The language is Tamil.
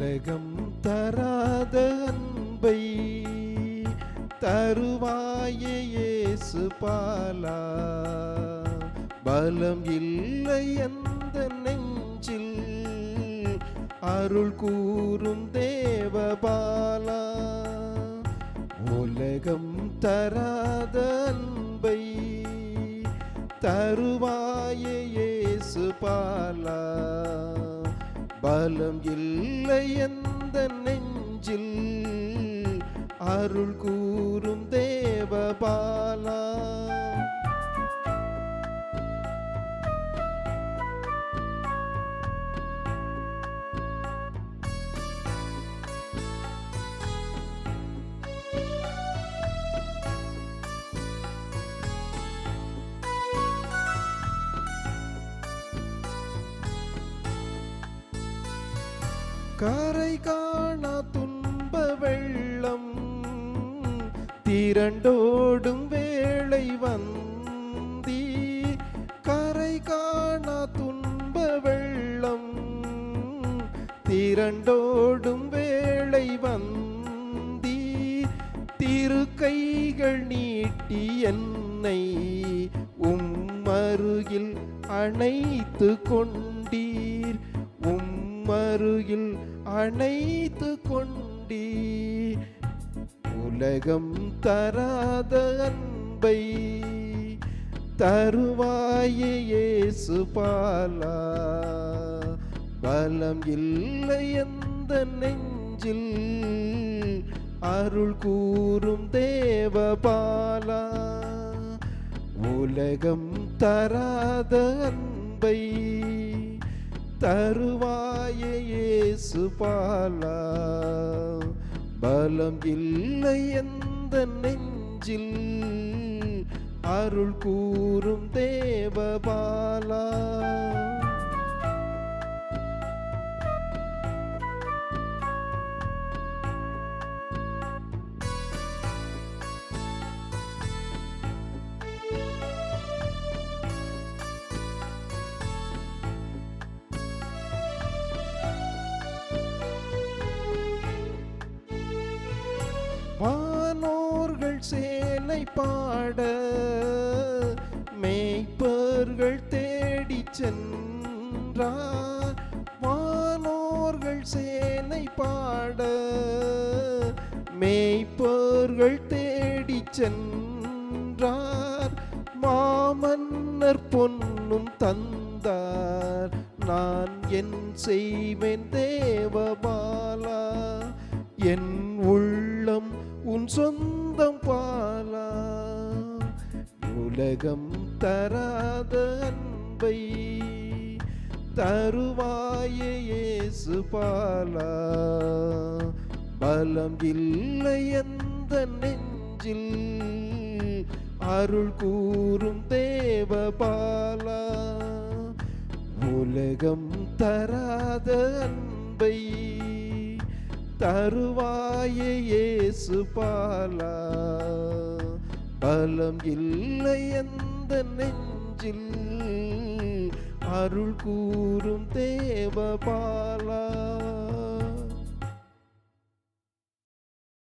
உலகம் தராத அன்பை தருவாயேசு பாலா. பலம் இல்லை எந்த நெஞ்சில் அருள் கூறும் தேவபாலா உலகம் தராத அன்பை தருவாயேசு பாலா. பலம் இல்லை எந்த நெஞ்சில். அருள் கூறும் தேவபாலா. கரை காணா துன்ப வெள்ளம் திரண்டோடும் வேளை வந்தி. கரை காணா துன்ப வெள்ளம் திரண்டோடும் வேளை வந்தி. திருக்கைகள் நீட்டி என்னை உம்மருகில் அணைத்து கொண்டீர். மருகில் அணைத்து கொண்டீர் உலகம் தராத அன்பை தருவாயே பாலா. பலம் இல்லை எந்த நெஞ்சில் அருள் கூறும் தேவபாலா உலகம் தராத அன்பை தருவாயேசு பாலா. பலம் இல்லை எந்த நெஞ்சில். அருள் கூறும் தேவபாலா. சேலை சேனை பாட மேய்ப்பர்கள் தேடி சென்றார். வானோர்கள் சேனை பாட மேய்ப்பர்கள் தேடி சென்றார். மாமன்னர் பொன்னும் தந்தார். நான் என் செய்வேன் தேவபாலா என் உள் உன் சொந்தம் பாலா உலகம் தராத அன்பை தருவாயேசு பாலா பலம். இல்லை எந்த நெஞ்சில். அருள் கூறும் தேவபாலா உலகம் தராத அன்பை தருவாயே இயேசு பாலா. பலம் இல்லை எந்த நெஞ்சில். அருள் கூறும் தேவபாலா